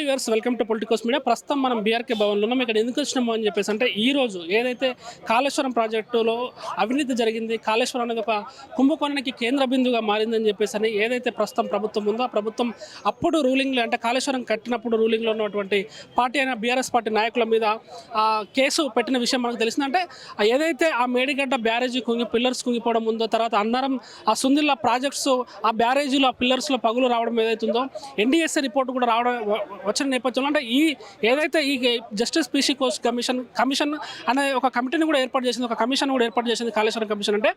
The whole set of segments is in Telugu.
Hi viewers welcome to Politicos media. ప్రస్తుతం మనం బీఆర్కే భవన్లో ఉన్నాం. ఇక్కడ ఎందుకు వచ్చినాము అని చెప్పేసి అంటే ఈ రోజు ఏదైతే కాళేశ్వరం ప్రాజెక్టులో అవినీతి జరిగింది కాళేశ్వరం అనేది ఒక కుంభకోణానికి కేంద్ర బిందుగా మారిందని చెప్పేసి అని ఏదైతే ప్రస్తుతం ప్రభుత్వం ఉందో ఆ ప్రభుత్వం అప్పుడు రూలింగ్లో అంటే కాళేశ్వరం కట్టినప్పుడు రూలింగ్లో ఉన్నటువంటి పార్టీ అయిన బీఆర్ఎస్ పార్టీ నాయకుల మీద ఆ కేసు పెట్టిన విషయం మనకు తెలిసిందంటే ఏదైతే ఆ మేడిగడ్డ బ్యారేజీ కుంగి పిల్లర్స్ కుంగిపోవడం ఉందో తర్వాత అన్నారం ఆ సుందిల్లా ప్రాజెక్ట్స్ ఆ బ్యారేజీలో ఆ పిల్లర్స్లో పగులు రావడం ఏదైతుందో ఎన్డీఎస్ఏ రిపోర్ట్ కూడా రావడం వచ్చిన నేపథ్యంలో అంటే ఈ ఏదైతే ఈ జస్టిస్ పీసీ కోర్స్ కమిషన్ కమిషన్ అనే ఒక కమిటీని కూడా ఏర్పాటు చేసింది ఒక కమిషన్ కూడా ఏర్పాటు చేసింది కాళేశ్వరం కమిషన్. అంటే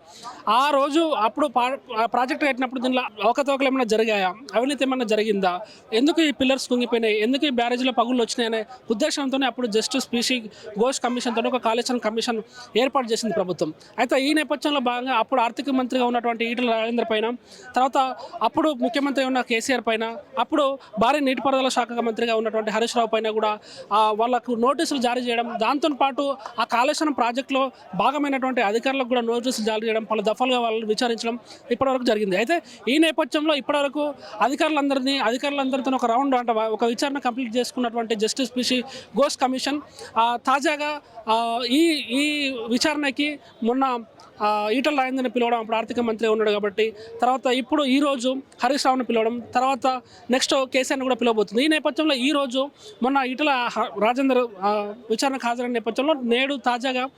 ఆ రోజు అప్పుడు పా- ఆ ప్రాజెక్ట్ కట్టినప్పుడు దీనిలో అవకతవకలు ఏమైనా జరిగాయా? అవినీతి ఏమైనా జరిగిందా? ఎందుకు ఈ పిల్లర్స్ కుంగిపోయినాయి? ఎందుకు ఈ బ్యారేజీలో పగులు వచ్చినాయనే ఉద్దేశంతోనే అప్పుడు జస్టిస్ పీసీ ఘోష్ కమిషన్తో ఒక కాళేశ్వరం కమిషన్ ఏర్పాటు చేసింది ప్రభుత్వం. అయితే ఈ నేపథ్యంలో భాగంగా అప్పుడు ఆర్థిక మంత్రిగా ఉన్నటువంటి ఈటల రాజేంద్ర పైన తర్వాత అప్పుడు ముఖ్యమంత్రి ఉన్న కేసీఆర్ పైన అప్పుడు భారీ నీటిపారుదల శాఖ మంత్రి మంత్రిగా ఉన్నటువంటి హరీష్ రావు పైన కూడా వాళ్ళకు నోటీసులు జారీ చేయడం దాంతో పాటు ఆ కాళేశ్వరం ప్రాజెక్టులో భాగమైనటువంటి అధికారులకు కూడా నోటీసులు జారీ చేయడం పలు దఫాలుగా వాళ్ళని విచారించడం ఇప్పటివరకు జరిగింది. అయితే ఈ నేపథ్యంలో ఇప్పటివరకు అధికారులందరినీ అధికారులందరితో ఒక రౌండ్ అంటే ఒక విచారణ కంప్లీట్ చేసుకున్నటువంటి జస్టిస్ పిసి ఘోష్ కమిషన్ తాజాగా ఈ ఈ విచారణకి మొన్న ఈటల రాజేంద్రని పిలవడం అప్పుడు ఆర్థిక మంత్రి ఉన్నాడు కాబట్టి తర్వాత ఇప్పుడు ఈరోజు హరీష్ రావుని పిలవడం తర్వాత నెక్స్ట్ కేసీఆర్ని కూడా పిలవబోతుంది. ఈ నేపథ్యంలో ఈరోజు మొన్న ఈటల హ- రాజేందర్ విచారణకు హాజరైన నేపథ్యంలో నేడు తాజాగా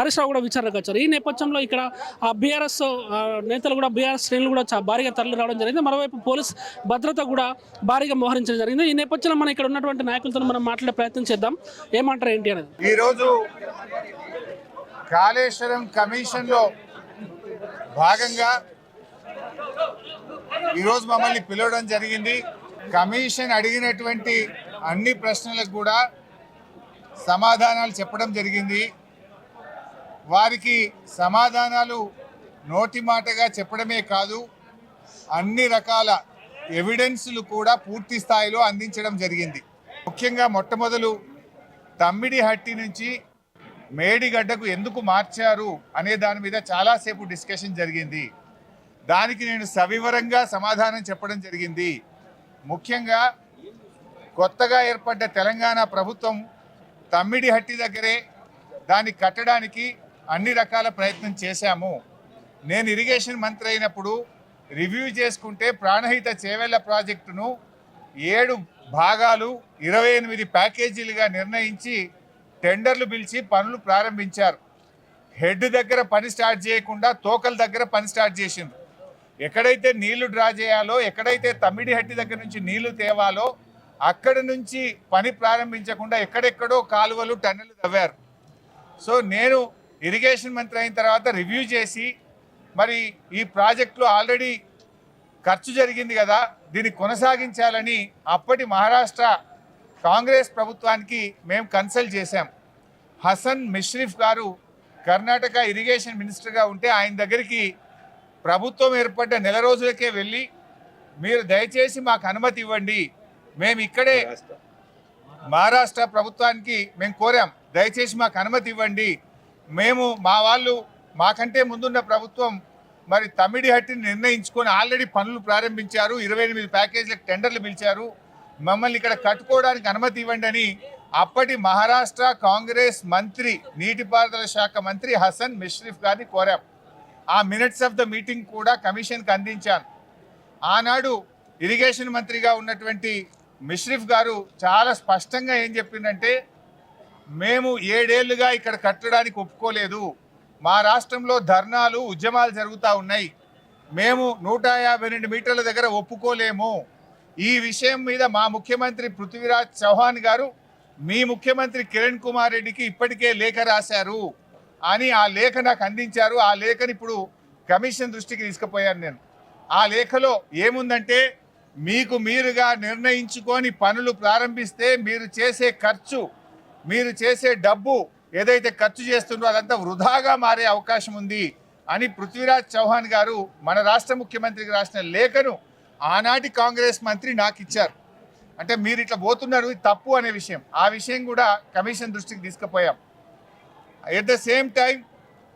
హరీష్ రావు కూడా విచారణకు వచ్చారు. ఈ నేపథ్యంలో ఇక్కడ బీఆర్ఎస్ నేతలు కూడా బీఆర్ఎస్ శ్రేణులు కూడా భారీగా తరలి రావడం జరిగింది. మరోవైపు పోలీస్ భద్రత కూడా భారీగా మోహరించడం జరిగింది. ఈ నేపథ్యంలో మనం ఇక్కడ ఉన్నటువంటి నాయకులతో మనం మాట్లాడే ప్రయత్నం చేద్దాం. ఏమంటారు ఏంటి అనేది? ఈరోజు కాళేశ్వరం కమిషన్లో భాగంగా ఈరోజు మమ్మల్ని పిలవడం జరిగింది. కమిషన్ అడిగినటువంటి అన్ని ప్రశ్నలకు కూడా సమాధానాలు చెప్పడం జరిగింది. వారికి సమాధానాలు నోటి మాటగా చెప్పడమే కాదు అన్ని రకాల ఎవిడెన్స్లు కూడా పూర్తి స్థాయిలో అందించడం జరిగింది. ముఖ్యంగా మొట్టమొదలు తమ్మిడి హట్టి నుంచి మేడిగడ్డకు ఎందుకు మార్చారు అనే దాని మీద చాలాసేపు డిస్కషన్ జరిగింది. దానికి నేను సవివరంగా సమాధానం చెప్పడం జరిగింది. ముఖ్యంగా కొత్తగా ఏర్పడ్డ తెలంగాణ ప్రభుత్వం తమ్మిడిహట్టి దగ్గరే దాన్ని కట్టడానికి అన్ని రకాల ప్రయత్నం చేశాము. నేను ఇరిగేషన్ మంత్రి అయినప్పుడు రివ్యూ చేసుకుంటే ప్రాణహిత చేవెళ్ళ ప్రాజెక్టును ఏడు భాగాలు ఇరవై ఎనిమిది ప్యాకేజీలుగా నిర్ణయించి టెండర్లు పిలిచి పనులు ప్రారంభించారు. హెడ్ దగ్గర పని స్టార్ట్ చేయకుండా తోకల దగ్గర పని స్టార్ట్ చేసిండ్రు ఎక్కడైతే నీళ్ళు డ్రా చేయాలో ఎక్కడైతే తమ్మిడి హట్టి దగ్గర నుంచి నీళ్ళు తేవాలో అక్కడి నుంచి పని ప్రారంభించకుండా ఎక్కడెక్కడో కాలువలు టన్నెలు తవ్వారు. సో నేను ఇరిగేషన్ మంత్రి అయిన తర్వాత రివ్యూ చేసి మరి ఈ ప్రాజెక్టులో ఆల్రెడీ ఖర్చు జరిగింది కదా దీన్ని కొనసాగించాలని అప్పటి మహారాష్ట్ర కాంగ్రెస్ ప్రభుత్వానికి మేము కన్సల్ట్ చేశాం. హసన్ మిష్రిఫ్ గారు కర్ణాటక ఇరిగేషన్ మినిస్టర్గా ఉంటే ఆయన దగ్గరికి ప్రభుత్వం ఏర్పడ్డ నెల రోజులకే వెళ్ళి మీరు దయచేసి మాకు అనుమతి ఇవ్వండి. మేము ఇక్కడే మహారాష్ట్ర ప్రభుత్వానికి మేము కోరాం. దయచేసి మాకు అనుమతి ఇవ్వండి. మేము మా వాళ్ళు మాకంటే ముందున్న ప్రభుత్వం మరి తమిడి హట్టిని నిర్ణయించుకొని ఆల్రెడీ పనులు ప్రారంభించారు. ఇరవై ఎనిమిది ప్యాకేజీలకు టెండర్లు పిలిచారు. మమ్మల్ని ఇక్కడ కట్టుకోవడానికి అనుమతి ఇవ్వండి అని అప్పటి మహారాష్ట్ర కాంగ్రెస్ మంత్రి నీటిపారుదల శాఖ మంత్రి హసన్ మిష్రిఫ్ గారిని కోరాం. ఆ మినిట్స్ ఆఫ్ ద మీటింగ్ కూడా కమిషన్కి అందించాను ఆనాడు ఇరిగేషన్ మంత్రిగా ఉన్నటువంటి మిష్రిఫ్ గారు చాలా స్పష్టంగా ఏం చెప్పిందంటే మేము ఏడేళ్ళుగా ఇక్కడ కట్టడానికి ఒప్పుకోలేదు. మా రాష్ట్రంలో ధర్నాలు ఉద్యమాలు జరుగుతూ ఉన్నాయి. మేము నూట యాభై రెండు మీటర్ల దగ్గర ఒప్పుకోలేము. ఈ విషయం మీద మా ముఖ్యమంత్రి పృథ్వీరాజ్ చౌహాన్ గారు మీ ముఖ్యమంత్రి కిరణ్ కుమార్ రెడ్డికి ఇప్పటికే లేఖ రాశారు అని ఆ లేఖ నాకు అందించారు. ఆ లేఖని ఇప్పుడు కమిషన్ దృష్టికి తీసుకుపోయాను నేను. ఆ లేఖలో ఏముందంటే మీకు మీరుగా నిర్ణయించుకొని పనులు ప్రారంభిస్తే మీరు చేసే ఖర్చు మీరు చేసే డబ్బు ఏదైతే ఖర్చు చేస్తుందో అదంతా వృధాగా మారే అవకాశం ఉంది అని పృథ్వీరాజ్ చౌహాన్ గారు మన రాష్ట్ర ముఖ్యమంత్రికి రాసిన లేఖను ఆనాటి కాంగ్రెస్ మంత్రి నాకు ఇచ్చారు. అంటే మీరు ఇట్లా పోతున్నారు తప్పు అనే విషయం. ఆ విషయం కూడా కమిషన్ దృష్టికి తీసుకుపోయాం. ఎట్ ద సేమ్ టైం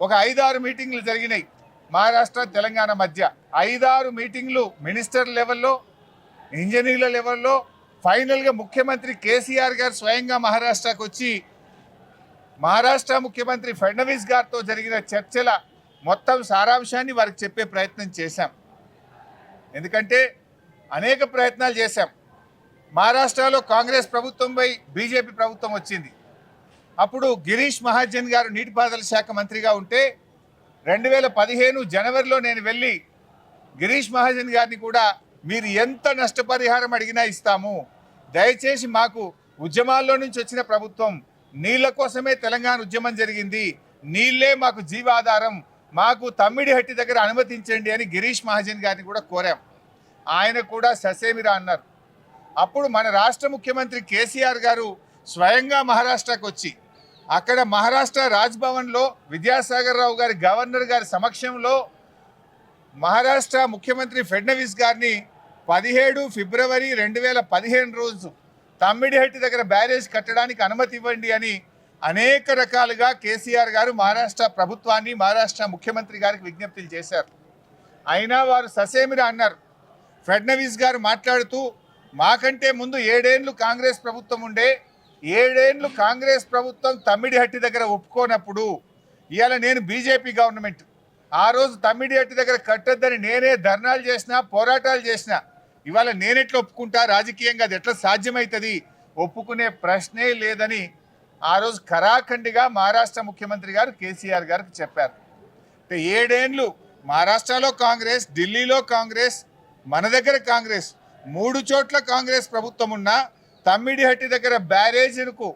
ఒక ఐదారు మీటింగ్లు జరిగినాయి మహారాష్ట్ర తెలంగాణ మధ్య. ఐదారు మీటింగ్లు మినిస్టర్ లెవెల్లో ఇంజనీర్ల లెవెల్లో. ఫైనల్గా ముఖ్యమంత్రి కేసీఆర్ గారు స్వయంగా మహారాష్ట్రకు వచ్చి మహారాష్ట్ర ముఖ్యమంత్రి ఫడ్నవీస్ గారితో జరిగిన చర్చల మొత్తం సారాంశాన్ని వారికి చెప్పే ప్రయత్నం చేశాం. ఎందుకంటే అనేక ప్రయత్నాలు చేశాం. మహారాష్ట్రలో కాంగ్రెస్ ప్రభుత్వంపై బీజేపీ ప్రభుత్వం వచ్చింది. అప్పుడు గిరీష్ మహాజన్ గారు నీటిపారుదల శాఖ మంత్రిగా ఉంటే రెండు వేల పదిహేను జనవరిలో నేను వెళ్ళి గిరీష్ మహాజన్ గారిని కూడా మీరు ఎంత నష్టపరిహారం అడిగినా ఇస్తాము. దయచేసి మాకు ఉద్యమాల్లో నుంచి వచ్చిన ప్రభుత్వం నీళ్ళ కోసమే తెలంగాణ ఉద్యమం జరిగింది. నీళ్ళే మాకు జీవాధారం. మాకు తమ్మిడిహట్టి దగ్గర అనుమతించండి అని గిరీష్ మహాజన్ గారిని కూడా కోరాం. ఆయన కూడా ససేమిరా అన్నారు. అప్పుడు మన రాష్ట్ర ముఖ్యమంత్రి కేసీఆర్ గారు స్వయంగా మహారాష్ట్రకు వచ్చి అక్కడ మహారాష్ట్ర రాజ్భవన్లో విద్యాసాగర్ రావు గారి గవర్నర్ గారి సమక్షంలో మహారాష్ట్ర ముఖ్యమంత్రి ఫడ్నవీస్ గారిని పదిహేడు ఫిబ్రవరి రెండు వేల పదిహేను రోజు తమ్మిడిహట్టి దగ్గర బ్యారేజ్ కట్టడానికి అనుమతి ఇవ్వండి అని అనేక రకాలుగా కేసీఆర్ గారు మహారాష్ట్ర ప్రభుత్వాన్ని మహారాష్ట్ర ముఖ్యమంత్రి గారికి విజ్ఞప్తులు చేశారు. అయినా వారు ససేమిరా అన్నారు. ఫడ్నవీస్ గారు మాట్లాడుతూ మాకంటే ముందు ఏడేండ్లు కాంగ్రెస్ ప్రభుత్వం ఉండే ఏడేండ్లు కాంగ్రెస్ ప్రభుత్వం తమ్మిడిహట్టి దగ్గర ఒప్పుకోనప్పుడు ఇవాళ నేను బీజేపీ గవర్నమెంట్. ఆ రోజు తమ్మిడిహట్టి దగ్గర కట్టొద్దని నేనే ధర్నాలు చేసిన పోరాటాలు చేసిన ఇవాళ నేనెట్లా ఒప్పుకుంటా? రాజకీయంగా అది ఎట్లా సాధ్యమవుతుంది ఒప్పుకునే ప్రశ్నే లేదని ఆ రోజు కరాఖండిగా మహారాష్ట్ర ముఖ్యమంత్రి గారు కేసీఆర్ గారికి చెప్పారు. అంటే ఏడేండ్లు మహారాష్ట్రలో కాంగ్రెస్ ఢిల్లీలో కాంగ్రెస్ మన దగ్గర కాంగ్రెస్ మూడు చోట్ల కాంగ్రెస్ ప్రభుత్వం ఉన్నా తమ్మిడిహట్టి దగ్గర బ్యారేజీలకు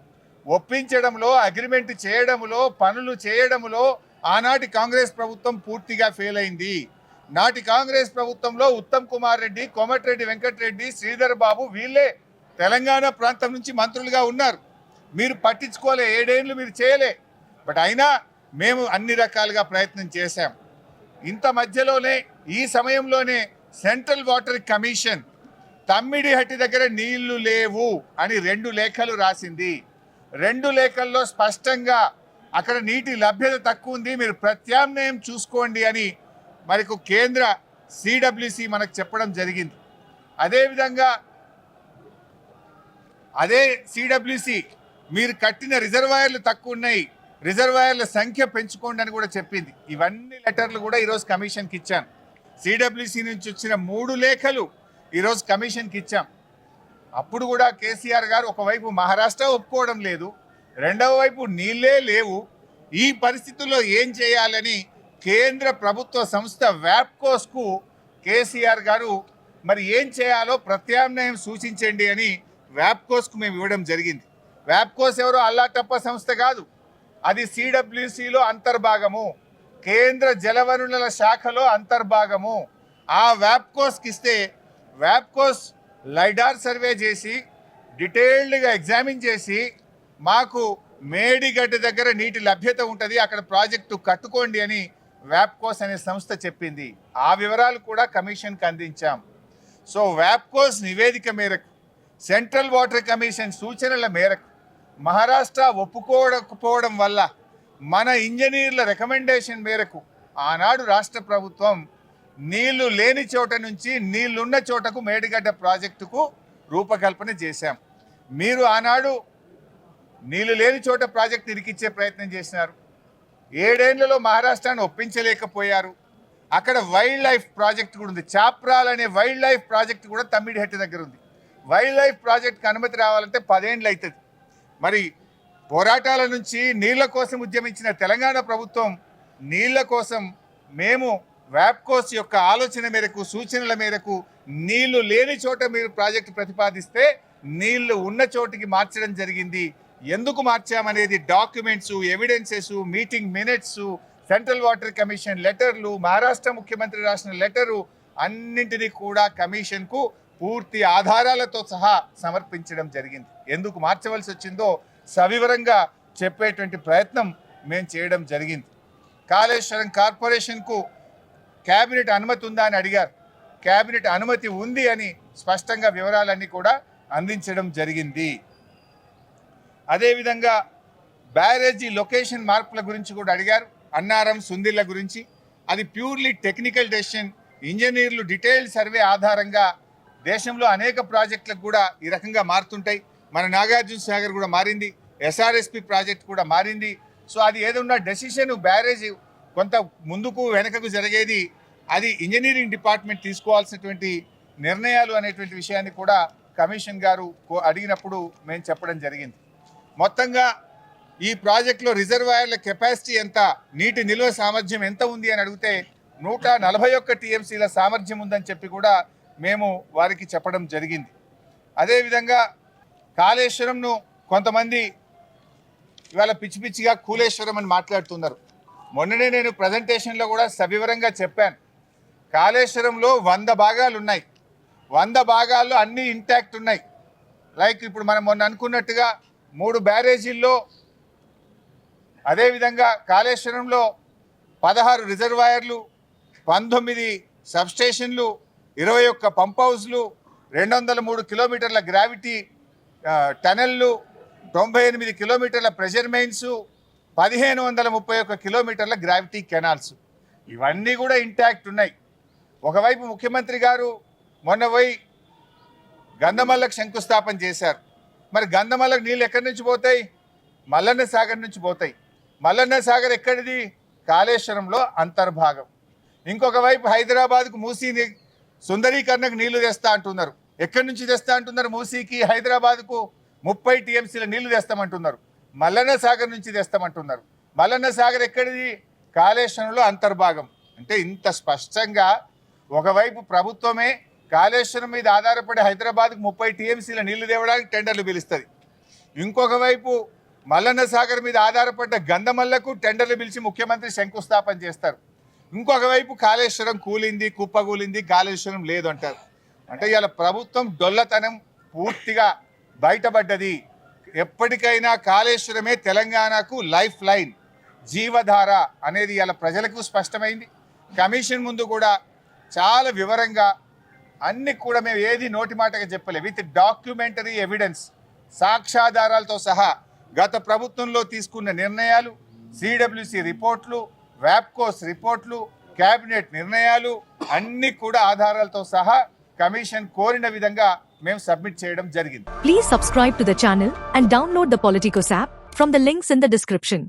ఒప్పించడంలో అగ్రిమెంట్ చేయడంలో పనులు చేయడంలో ఆనాటి కాంగ్రెస్ ప్రభుత్వం పూర్తిగా ఫెయిల్ అయింది. నాటి కాంగ్రెస్ ప్రభుత్వంలో ఉత్తమ్ కుమార్ రెడ్డి కోమటిరెడ్డి వెంకటరెడ్డి శ్రీధర్ బాబు వీళ్ళే తెలంగాణ ప్రాంతం నుంచి మంత్రులుగా ఉన్నారు. మీరు పట్టించుకోలే ఏడేళ్ళు మీరు చేయలే. బట్ అయినా మేము అన్ని రకాలుగా ప్రయత్నం చేశాం. ఇంత మధ్యలోనే ఈ సమయంలోనే సెంట్రల్ వాటర్ కమిషన్ తమ్మిడిహట్టి దగ్గర నీళ్ళు లేవు అని రెండు లేఖలు రాసింది. రెండు లేఖల్లో స్పష్టంగా అక్కడ నీటి లభ్యత తక్కువ ఉంది మీరు ప్రత్యామ్నాయం చూసుకోండి అని మనకు కేంద్ర సిడబ్ల్యూసి మనకు చెప్పడం జరిగింది. అదేవిధంగా అదే సిడబ్ల్యూసి మీరు కట్టిన రిజర్వాయర్లు తక్కువ ఉన్నాయి. రిజర్వాయర్ల సంఖ్య పెంచుకోండి అని కూడా చెప్పింది. ఇవన్నీ లెటర్లు కూడా ఈరోజు కమిషన్కి ఇచ్చాను. సిడబ్ల్యూసి నుంచి వచ్చిన మూడు లేఖలు ఈరోజు కమిషన్కి ఇచ్చాం. అప్పుడు కూడా కేసీఆర్ గారు ఒకవైపు మహారాష్ట్ర ఒప్పుకోవడం లేదు. రెండవ వైపు నీళ్ళే లేవు. ఈ పరిస్థితుల్లో ఏం చేయాలని కేంద్ర ప్రభుత్వ సంస్థ వ్యాప్కోస్కు కేసీఆర్ గారు మరి ఏం చేయాలో ప్రత్యామ్నాయం సూచించండి అని వ్యాప్కోస్కు మేము ఇవ్వడం జరిగింది. వ్యాప్కోస్ ఎవరో అల్లాటప్ప సంస్థ కాదు. అది సిడబ్ల్యూసిలో అంతర్భాగము. కేంద్ర జలవనరుల శాఖలో అంతర్భాగము. ఆ వ్యాప్కోస్కి ఇస్తే వ్యాప్కోస్ లైడార్ సర్వే చేసి డీటెయిల్డ్గా ఎగ్జామిన్ చేసి మాకు మేడిగడ్డ దగ్గర నీటి లభ్యత ఉంటుంది అక్కడ ప్రాజెక్టు కట్టుకోండి అని వ్యాప్కోస్ అనే సంస్థ చెప్పింది. ఆ వివరాలు కూడా కమిషన్కి అందించాం. సో వ్యాప్కోస్ నివేదిక మేరకు సెంట్రల్ వాటర్ కమిషన్ సూచనల మేరకు మహారాష్ట్ర ఒప్పుకోకపోవడం వల్ల మన ఇంజనీర్ల రికమెండేషన్ మేరకు ఆనాడు రాష్ట్ర ప్రభుత్వం నీళ్ళు లేని చోట నుంచి నీళ్ళున్న చోటకు మేడిగడ్డ ప్రాజెక్టుకు రూపకల్పన చేశాం. మీరు ఆనాడు నీళ్ళు లేని చోట ప్రాజెక్ట్ ఇరికిచ్చే ప్రయత్నం చేసినారు. ఏడేళ్ళలో మహారాష్ట్రాన్ని ఒప్పించలేకపోయారు. అక్కడ వైల్డ్ లైఫ్ ప్రాజెక్ట్ కూడా ఉంది. చాప్రాల్ అనే వైల్డ్ లైఫ్ ప్రాజెక్ట్ కూడా తమ్మిడిహట్టి దగ్గర ఉంది. వైల్డ్ లైఫ్ ప్రాజెక్ట్కి అనుమతి రావాలంటే పదేండ్లు అవుతుంది. మరి పోరాటాల నుంచి నీళ్ళ కోసం ఉద్యమించిన తెలంగాణ ప్రభుత్వం నీళ్ళ కోసం మేము వ్యాప్కోస్ యొక్క ఆలోచన మేరకు సూచనల మేరకు నీళ్ళు లేని చోట మీరు ప్రాజెక్టు ప్రతిపాదిస్తే నీళ్ళు ఉన్న చోటికి మార్చడం జరిగింది. ఎందుకు మార్చామనేది documents evidences meeting minutes central water commission లెటర్లు మహారాష్ట్ర ముఖ్యమంత్రి రాసిన లెటరు అన్నింటినీ కూడా కమిషన్కు పూర్తి ఆధారాలతో సహా సమర్పించడం జరిగింది. ఎందుకు మార్చవలసి వచ్చిందో సవివరంగా చెప్పేటువంటి ప్రయత్నం మేము చేయడం జరిగింది. కాళేశ్వరం కార్పొరేషన్కు క్యాబినెట్ అనుమతి ఉందా అని అడిగారు. క్యాబినెట్ అనుమతి ఉంది అని స్పష్టంగా వివరాలన్నీ కూడా అందించడం జరిగింది. అదేవిధంగా బ్యారేజీ లొకేషన్ మార్పుల గురించి కూడా అడిగారు. అన్నారం సుందిళ్ళ గురించి. అది ప్యూర్లీ టెక్నికల్ డెసిషన్. ఇంజనీర్లు డీటెయిల్డ్ సర్వే ఆధారంగా దేశంలో అనేక ప్రాజెక్టులకు కూడా ఈ రకంగా మారుతుంటాయి. మన నాగార్జున సాగర్ కూడా మారింది ఎస్ఆర్ఎస్పి ప్రాజెక్ట్ కూడా మారింది. సో అది ఏదన్నా డెసిషన్ బ్యారేజ్ కొంత ముందుకు వెనకకు జరిగేది అది ఇంజనీరింగ్ డిపార్ట్మెంట్ తీసుకోవాల్సినటువంటి నిర్ణయాలు అనేటువంటి విషయాన్ని కూడా కమిషన్ గారు కో- అడిగినప్పుడు మేము చెప్పడం జరిగింది. మొత్తంగా ఈ ప్రాజెక్టులో రిజర్వాయర్ల కెపాసిటీ ఎంత నీటి నిల్వ సామర్థ్యం ఎంత ఉంది అని అడిగితే నూట నలభై ఒక్క టీఎంసీల సామర్థ్యం ఉందని చెప్పి కూడా మేము వారికి చెప్పడం జరిగింది. అదేవిధంగా కాళేశ్వరంను కొంతమంది ఇవాళ పిచ్చి పిచ్చిగా కూలేశ్వరం అని మాట్లాడుతున్నారు. మొన్ననే నేను ప్రజెంటేషన్లో కూడా సవివరంగా చెప్పాను. కాళేశ్వరంలో వంద భాగాలు ఉన్నాయి. వంద భాగాల్లో అన్నీ ఇంటాక్ట్ ఉన్నాయి. లైక్ ఇప్పుడు మనం మొన్న అనుకున్నట్టుగా మూడు బ్యారేజీల్లో అదేవిధంగా కాళేశ్వరంలో పదహారు రిజర్వాయర్లు పంతొమ్మిది సబ్స్టేషన్లు ఇరవై ఒక్క పంప్ హౌస్లు రెండు వందల మూడు కిలోమీటర్ల గ్రావిటీ టనెల్లు తొంభై ఎనిమిది కిలోమీటర్ల ప్రెషర్ మెయిన్స్ పదిహేను వందల ముప్పై ఒక్క కిలోమీటర్ల గ్రావిటీ కెనాల్స్. ఇవన్నీ కూడా ఇంటాక్ట్ ఉన్నాయి. ఒకవైపు ముఖ్యమంత్రి గారు మొన్న పోయి గంధమల్లకు శంకుస్థాపన చేశారు. మరి గంధమల్లకు నీళ్ళు ఎక్కడి నుంచి పోతాయి? మల్లన్న సాగర్ నుంచి పోతాయి. మల్లన్న సాగర్ ఎక్కడిది? కాళేశ్వరంలో అంతర్భాగం. ఇంకొక వైపు హైదరాబాద్కు మూసీ సుందరీకరణకు నీళ్ళు తెస్తా అంటున్నారు. ఎక్కడి నుంచి తెస్తా అంటున్నారు? మూసీకి హైదరాబాద్కు ముప్పై టీఎంసీల నీళ్ళు తెస్తామంటున్నారు. మల్లన్న సాగర్ నుంచి తెస్తామంటున్నారు. మల్లన్న సాగర్ ఎక్కడిది? కాళేశ్వరంలో అంతర్భాగం. అంటే ఇంత స్పష్టంగా ఒకవైపు ప్రభుత్వమే కాళేశ్వరం మీద ఆధారపడి హైదరాబాద్కు ముప్పై టీఎంసీల నీళ్ళు తేవడానికి టెండర్లు పిలుస్తుంది. ఇంకొక వైపు మల్లన్న సాగర్ మీద ఆధారపడ్డ గంధమల్లకు టెండర్లు పిలిచి ముఖ్యమంత్రి శంకుస్థాపన చేస్తారు. ఇంకొక వైపు కాళేశ్వరం కూలింది కుప్పకూలింది కాళేశ్వరం లేదు అంటారు. అంటే ఇవాళ ప్రభుత్వం డొల్లతనం పూర్తిగా బయటపడ్డది. ఎప్పటికైనా కాళేశ్వరమే తెలంగాణకు లైఫ్ లైన్ జీవధార అనేది ఇవాళ ప్రజలకు స్పష్టమైంది. కమిషన్ ముందు కూడా చాలా వివరంగా అన్ని కూడా మేము ఏది నోటి మాటగా చెప్పలే. విత్ డాక్యుమెంటరీ ఎవిడెన్స్ సాక్ష్యాధారాలతో సహా గత ప్రభుత్వంలో తీసుకున్న నిర్ణయాలు సిడబ్ల్యూసి రిపోర్ట్లు వ్యాప్కోస్ రిపోర్ట్లు కేబినెట్ నిర్ణయాలు అన్ని కూడా ఆధారాలతో సహా కమిషన్ కోరిన విధంగా మేము సబ్మిట్ చేయడం జరిగింది. Please subscribe to the and download the app from the links in the description